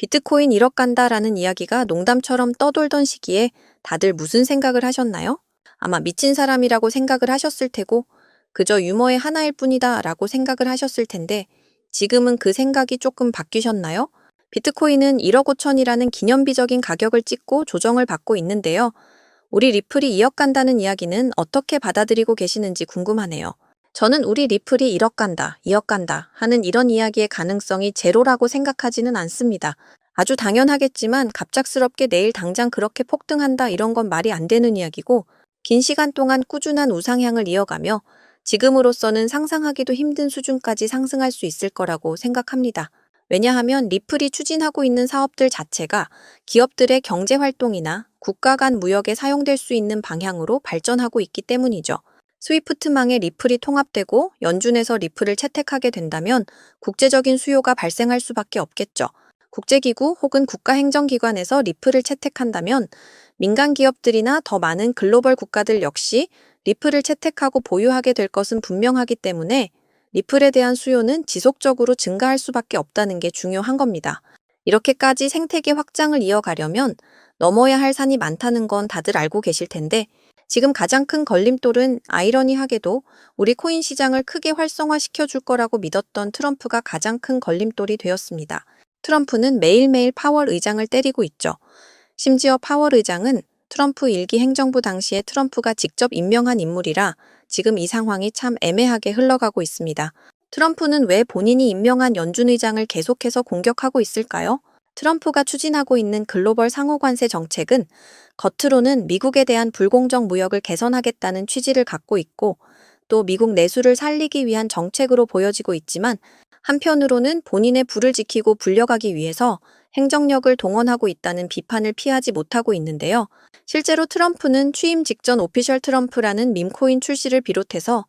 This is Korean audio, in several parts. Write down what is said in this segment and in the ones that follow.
비트코인 1억 간다라는 이야기가 농담처럼 떠돌던 시기에 다들 무슨 생각을 하셨나요? 아마 미친 사람이라고 생각을 하셨을 테고 그저 유머의 하나일 뿐이다 라고 생각을 하셨을 텐데 지금은 그 생각이 조금 바뀌셨나요? 비트코인은 1억 5천이라는 기념비적인 가격을 찍고 조정을 받고 있는데요. 우리 리플이 2억 간다는 이야기는 어떻게 받아들이고 계시는지 궁금하네요. 저는 우리 리플이 1억 간다, 2억 간다 하는 이런 이야기의 가능성이 제로라고 생각하지는 않습니다. 아주 당연하겠지만 갑작스럽게 내일 당장 그렇게 폭등한다 이런 건 말이 안 되는 이야기고 긴 시간 동안 꾸준한 우상향을 이어가며 지금으로서는 상상하기도 힘든 수준까지 상승할 수 있을 거라고 생각합니다. 왜냐하면 리플이 추진하고 있는 사업들 자체가 기업들의 경제 활동이나 국가 간 무역에 사용될 수 있는 방향으로 발전하고 있기 때문이죠. 스위프트망에 리플이 통합되고 연준에서 리플을 채택하게 된다면 국제적인 수요가 발생할 수밖에 없겠죠. 국제기구 혹은 국가행정기관에서 리플을 채택한다면 민간 기업들이나 더 많은 글로벌 국가들 역시 리플을 채택하고 보유하게 될 것은 분명하기 때문에 리플에 대한 수요는 지속적으로 증가할 수밖에 없다는 게 중요한 겁니다. 이렇게까지 생태계 확장을 이어가려면 넘어야 할 산이 많다는 건 다들 알고 계실 텐데 지금 가장 큰 걸림돌은 아이러니하게도 우리 코인 시장을 크게 활성화시켜 줄 거라고 믿었던 트럼프가 가장 큰 걸림돌이 되었습니다. 트럼프는 매일매일 파월 의장을 때리고 있죠. 심지어 파월 의장은 트럼프 일기 행정부 당시에 트럼프가 직접 임명한 인물이라 지금 이 상황이 참 애매하게 흘러가고 있습니다. 트럼프는 왜 본인이 임명한 연준 의장을 계속해서 공격하고 있을까요? 트럼프가 추진하고 있는 글로벌 상호관세 정책은 겉으로는 미국에 대한 불공정 무역을 개선하겠다는 취지를 갖고 있고 또 미국 내수를 살리기 위한 정책으로 보여지고 있지만 한편으로는 본인의 부를 지키고 불려가기 위해서 행정력을 동원하고 있다는 비판을 피하지 못하고 있는데요. 실제로 트럼프는 취임 직전 오피셜 트럼프라는 밈코인 출시를 비롯해서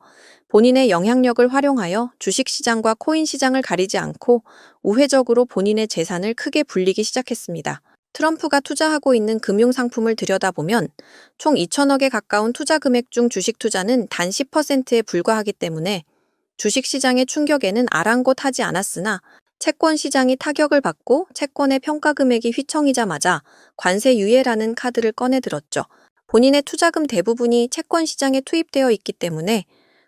본인의 영향력을 활용하여 주식시장과 코인 시장을 가리지 않고 우회적으로 본인의 재산을 크게 불리기 시작했습니다. 트럼프가 투자하고 있는 금융상품을 들여다보면 총 2천억에 가까운 투자 금액 중 주식 투자는 단 10%에 불과하기 때문에 주식시장의 충격에는 아랑곳하지 않았으나 채권 시장이 타격을 받고 채권의 평가 금액이 휘청이자마자 관세 유예라는 카드를 꺼내들었죠. 본인의 투자금 대부분이 채권 시장에 투입되어 있기 때문에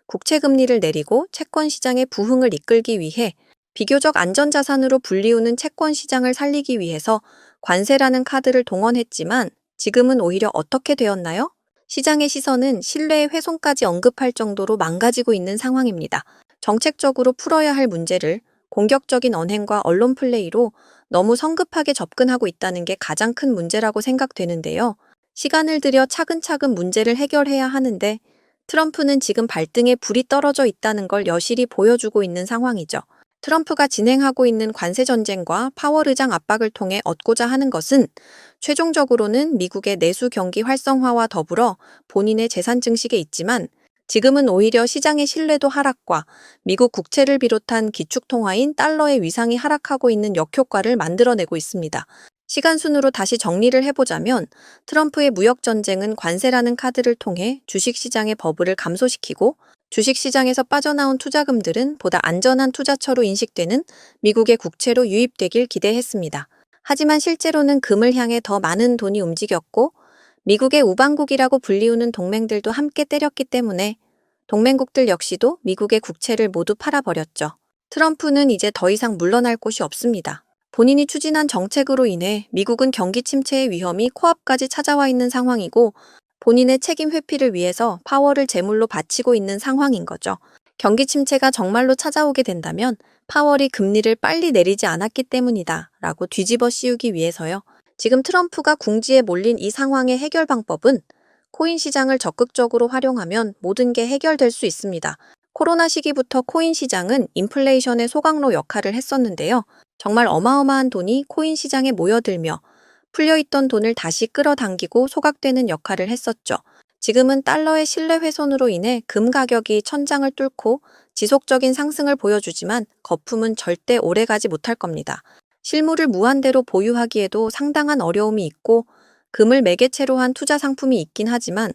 국채 금리를 내리고 채권 시장의 부흥을 이끌기 위해 비교적 안전자산으로 불리우는 채권 시장을 살리기 위해서 관세라는 카드를 동원했지만 지금은 오히려 어떻게 되었나요? 시장의 시선은 신뢰의 훼손까지 언급할 정도로 망가지고 있는 상황입니다. 정책적으로 풀어야 할 문제를 공격적인 언행과 언론 플레이로 너무 성급하게 접근하고 있다는 게 가장 큰 문제라고 생각되는데요. 시간을 들여 차근차근 문제를 해결해야 하는데 트럼프는 지금 발등에 불이 떨어져 있다는 걸 여실히 보여주고 있는 상황이죠. 트럼프가 진행하고 있는 관세 전쟁과 파월 의장 압박을 통해 얻고자 하는 것은 최종적으로는 미국의 내수 경기 활성화와 더불어 본인의 재산 증식에 있지만 지금은 오히려 시장의 신뢰도 하락과 미국 국채를 비롯한 기축통화인 달러의 위상이 하락하고 있는 역효과를 만들어내고 있습니다. 시간 순으로 다시 정리를 해보자면 트럼프의 무역 전쟁은 관세라는 카드를 통해 주식 시장의 버블을 감소시키고 주식 시장에서 빠져나온 투자금들은 보다 안전한 투자처로 인식되는 미국의 국채로 유입되길 기대했습니다. 하지만 실제로는 금을 향해 더 많은 돈이 움직였고 미국의 우방국이라고 불리우는 동맹들도 함께 때렸기 때문에 동맹국들 역시도 미국의 국채를 모두 팔아버렸죠. 트럼프는 이제 더 이상 물러날 곳이 없습니다. 본인이 추진한 정책으로 인해 미국은 경기 침체의 위험이 코앞까지 찾아와 있는 상황이고 본인의 책임 회피를 위해서 파월을 제물로 바치고 있는 상황인 거죠. 경기 침체가 정말로 찾아오게 된다면 파월이 금리를 빨리 내리지 않았기 때문이다 라고 뒤집어 씌우기 위해서요. 지금 트럼프가 궁지에 몰린 이 상황의 해결 방법은 코인 시장을 적극적으로 활용하면 모든 게 해결될 수 있습니다. 코로나 시기부터 코인 시장은 인플레이션의 소강로 역할을 했었는데요. 정말 어마어마한 돈이 코인 시장에 모여들며 풀려있던 돈을 다시 끌어당기고 소각되는 역할을 했었죠. 지금은 달러의 신뢰 훼손으로 인해 금 가격이 천장을 뚫고 지속적인 상승을 보여주지만 거품은 절대 오래가지 못할 겁니다. 실물을 무한대로 보유하기에도 상당한 어려움이 있고 금을 매개체로 한 투자 상품이 있긴 하지만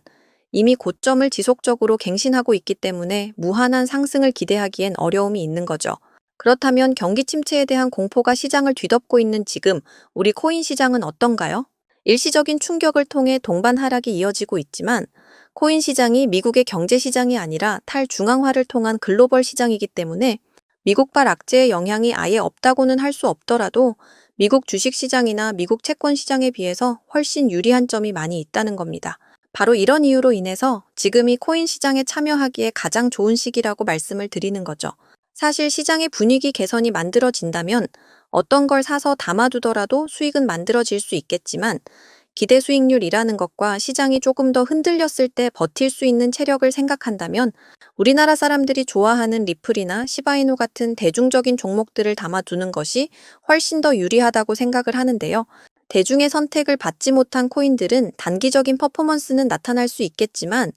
이미 고점을 지속적으로 갱신하고 있기 때문에 무한한 상승을 기대하기엔 어려움이 있는 거죠. 그렇다면 경기 침체에 대한 공포가 시장을 뒤덮고 있는 지금 우리 코인 시장은 어떤가요? 일시적인 충격을 통해 동반 하락이 이어지고 있지만 코인 시장이 미국의 경제 시장이 아니라 탈중앙화를 통한 글로벌 시장이기 때문에 미국발 악재의 영향이 아예 없다고는 할 수 없더라도 미국 주식 시장이나 미국 채권 시장에 비해서 훨씬 유리한 점이 많이 있다는 겁니다. 바로 이런 이유로 인해서 지금이 코인 시장에 참여하기에 가장 좋은 시기라고 말씀을 드리는 거죠. 사실 시장의 분위기 개선이 만들어진다면 어떤 걸 사서 담아두더라도 수익은 만들어질 수 있겠지만 기대 수익률이라는 것과 시장이 조금 더 흔들렸을 때 버틸 수 있는 체력을 생각한다면 우리나라 사람들이 좋아하는 리플이나 시바이누 같은 대중적인 종목들을 담아두는 것이 훨씬 더 유리하다고 생각을 하는데요. 대중의 선택을 받지 못한 코인들은 단기적인 퍼포먼스는 나타날 수 있겠지만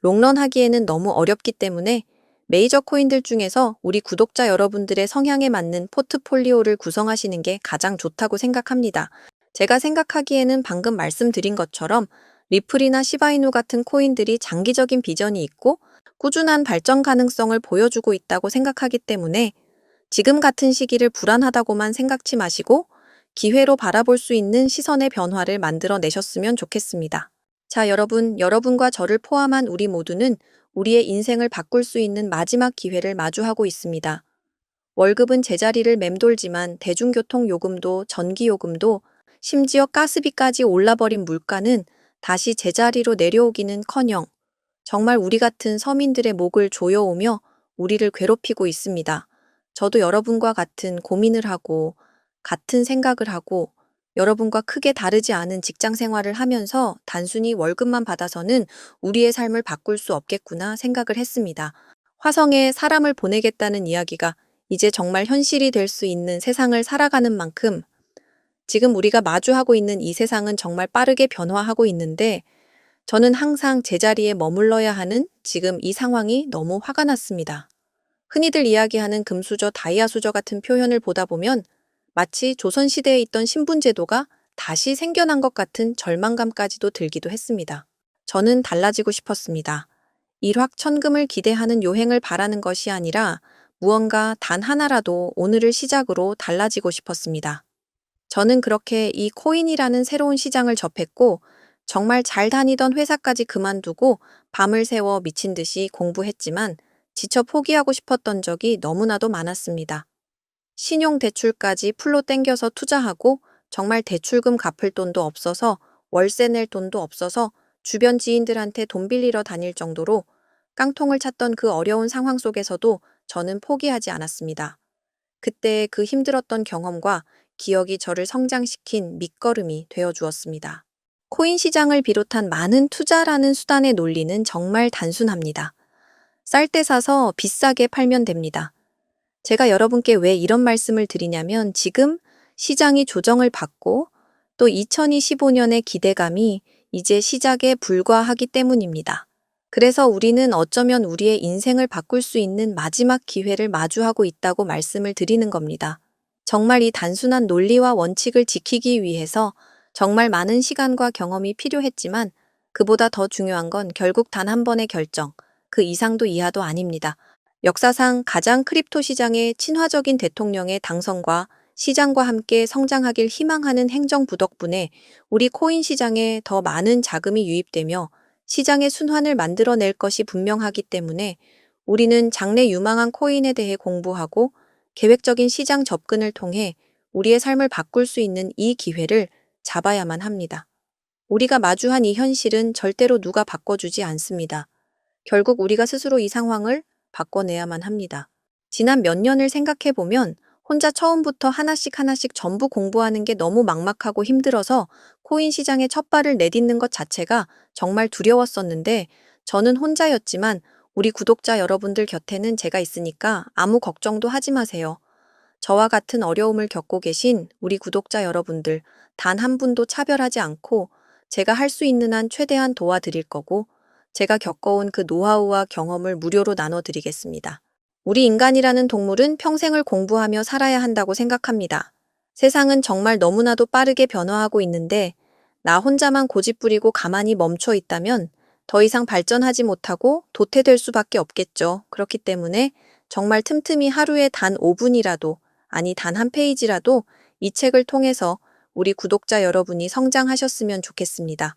롱런 하기에는 너무 어렵기 때문에 메이저 코인들 중에서 우리 구독자 여러분들의 성향에 맞는 포트폴리오를 구성하시는 게 가장 좋다고 생각합니다. 제가 생각하기에는 방금 말씀드린 것처럼 리플이나 시바이누 같은 코인들이 장기적인 비전이 있고 꾸준한 발전 가능성을 보여주고 있다고 생각하기 때문에 지금 같은 시기를 불안하다고만 생각지 마시고 기회로 바라볼 수 있는 시선의 변화를 만들어 내셨으면 좋겠습니다. 자, 여러분, 여러분과 저를 포함한 우리 모두는 우리의 인생을 바꿀 수 있는 마지막 기회를 마주하고 있습니다. 월급은 제자리를 맴돌지만 대중교통 요금도 전기 요금도 심지어 가스비까지 올라버린 물가는 다시 제자리로 내려오기는 커녕 정말 우리 같은 서민들의 목을 조여오며 우리를 괴롭히고 있습니다. 저도 여러분과 같은 고민을 하고 같은 생각을 하고 여러분과 크게 다르지 않은 직장 생활을 하면서 단순히 월급만 받아서는 우리의 삶을 바꿀 수 없겠구나 생각을 했습니다. 화성에 사람을 보내겠다는 이야기가 이제 정말 현실이 될 수 있는 세상을 살아가는 만큼 지금 우리가 마주하고 있는 이 세상은 정말 빠르게 변화하고 있는데 저는 항상 제자리에 머물러야 하는 지금 이 상황이 너무 화가 났습니다. 흔히들 이야기하는 금수저, 다이아수저 같은 표현을 보다 보면 마치 조선시대에 있던 신분제도가 다시 생겨난 것 같은 절망감까지도 들기도 했습니다. 저는 달라지고 싶었습니다. 일확천금을 기대하는 요행을 바라는 것이 아니라 무언가 단 하나라도 오늘을 시작으로 달라지고 싶었습니다. 저는 그렇게 이 코인이라는 새로운 시장을 접했고 정말 잘 다니던 회사까지 그만두고 밤을 새워 미친 듯이 공부했지만 지쳐 포기하고 싶었던 적이 너무나도 많았습니다. 신용대출까지 풀로 땡겨서 투자하고 정말 대출금 갚을 돈도 없어서 월세 낼 돈도 없어서 주변 지인들한테 돈 빌리러 다닐 정도로 깡통을 찾던 그 어려운 상황 속에서도 저는 포기하지 않았습니다. 그때 그 힘들었던 경험과 기억이 저를 성장시킨 밑거름이 되어 주었습니다. 코인 시장을 비롯한 많은 투자라는 수단의 논리는 정말 단순합니다. 쌀 때 사서 비싸게 팔면 됩니다. 제가 여러분께 왜 이런 말씀을 드리냐면 지금 시장이 조정을 받고 또 2025년의 기대감이 이제 시작에 불과하기 때문입니다. 그래서 우리는 어쩌면 우리의 인생을 바꿀 수 있는 마지막 기회를 마주하고 있다고 말씀을 드리는 겁니다. 정말 이 단순한 논리와 원칙을 지키기 위해서 정말 많은 시간과 경험이 필요했지만 그보다 더 중요한 건 결국 단 한 번의 결정, 그 이상도 이하도 아닙니다. 역사상 가장 크립토 시장의 친화적인 대통령의 당선과 시장과 함께 성장하길 희망하는 행정부 덕분에 우리 코인 시장에 더 많은 자금이 유입되며 시장의 순환을 만들어낼 것이 분명하기 때문에 우리는 장래 유망한 코인에 대해 공부하고 계획적인 시장 접근을 통해 우리의 삶을 바꿀 수 있는 이 기회를 잡아야만 합니다. 우리가 마주한 이 현실은 절대로 누가 바꿔주지 않습니다. 결국 우리가 스스로 이 상황을 바꿔내야만 합니다. 지난 몇 년을 생각해 보면 혼자 처음부터 하나씩 하나씩 전부 공부하는 게 너무 막막하고 힘들어서 코인 시장에 첫 발을 내딛는 것 자체가 정말 두려웠었는데 저는 혼자였지만 우리 구독자 여러분들 곁에는 제가 있으니까 아무 걱정도 하지 마세요. 저와 같은 어려움을 겪고 계신 우리 구독자 여러분들 단 한 분도 차별하지 않고 제가 할 수 있는 한 최대한 도와드릴 거고 제가 겪어온 그 노하우와 경험을 무료로 나눠드리겠습니다. 우리 인간이라는 동물은 평생을 공부하며 살아야 한다고 생각합니다. 세상은 정말 너무나도 빠르게 변화하고 있는데 나 혼자만 고집부리고 가만히 멈춰 있다면 더 이상 발전하지 못하고 도태될 수밖에 없겠죠. 그렇기 때문에 정말 틈틈이 하루에 단 5분이라도, 아니 단 한 페이지라도 이 책을 통해서 우리 구독자 여러분이 성장하셨으면 좋겠습니다.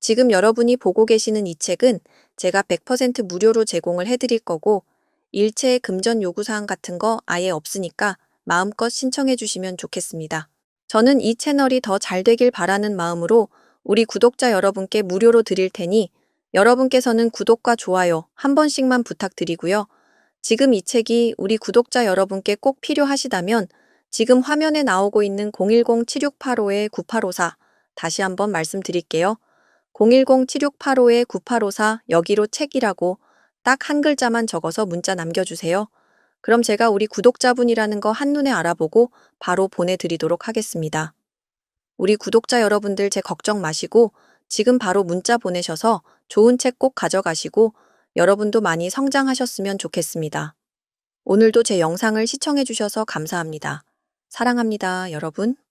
지금 여러분이 보고 계시는 이 책은 제가 100% 무료로 제공을 해드릴 거고, 일체의 금전 요구사항 같은 거 아예 없으니까 마음껏 신청해 주시면 좋겠습니다. 저는 이 채널이 더 잘 되길 바라는 마음으로 우리 구독자 여러분께 무료로 드릴 테니 여러분께서는 구독과 좋아요 한 번씩만 부탁드리고요. 지금 이 책이 우리 구독자 여러분께 꼭 필요하시다면 지금 화면에 나오고 있는 010-7685-9854 다시 한번 말씀드릴게요. 010-7685-9854 여기로 책이라고 딱 한 글자만 적어서 문자 남겨주세요. 그럼 제가 우리 구독자분이라는 거 한눈에 알아보고 바로 보내드리도록 하겠습니다. 우리 구독자 여러분들 제 걱정 마시고 지금 바로 문자 보내셔서 좋은 책 꼭 가져가시고 여러분도 많이 성장하셨으면 좋겠습니다. 오늘도 제 영상을 시청해주셔서 감사합니다. 사랑합니다, 여러분.